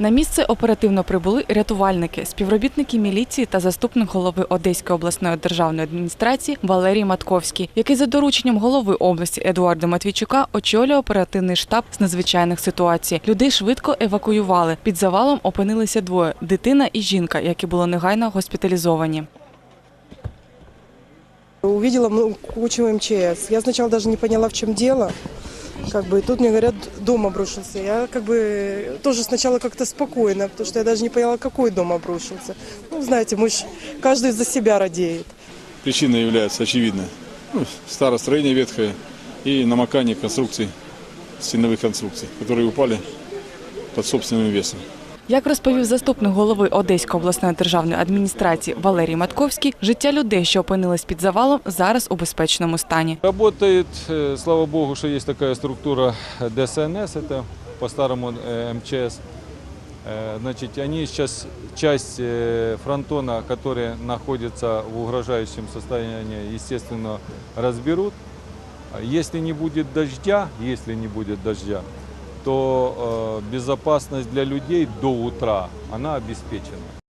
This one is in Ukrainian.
На місце оперативно прибули рятувальники, співробітники міліції та заступник голови Одеської обласної державної адміністрації Валерій Матковський, який за дорученням голови області Едуарда Матвійчука очолює оперативний штаб з надзвичайних ситуацій. Людей швидко евакуювали. Під завалом опинилися двоє – дитина і жінка, які були негайно госпіталізовані. Увидела кучу МЧС. Я сначала даже не поняла, в чем дело. Как бы, и тут мне говорят, дом обрушился. Я как бы тоже сначала как-то спокойно, потому что я даже не поняла, какой дом обрушился. Ну, знаете, мы ж каждый за себя радеет. Причина является очевидной. Ну, старое строение ветхое и намокание конструкций, стеновых конструкций, которые упали под собственным весом. Як розповів заступник голови Одеської обласної державної адміністрації Валерій Матковський, життя людей, що опинились під завалом, зараз у безпечному стані. Работает, э, слава богу, что есть такая структура ДСНС, это по-старому э, МЧС. Э, Значит, они сейчас часть э, фронтона, который находится в угрожающем состоянии, естественно, разберут. А Если не будет дождя, если не будет дождя, то э, безопасность для людей до утра, она обеспечена.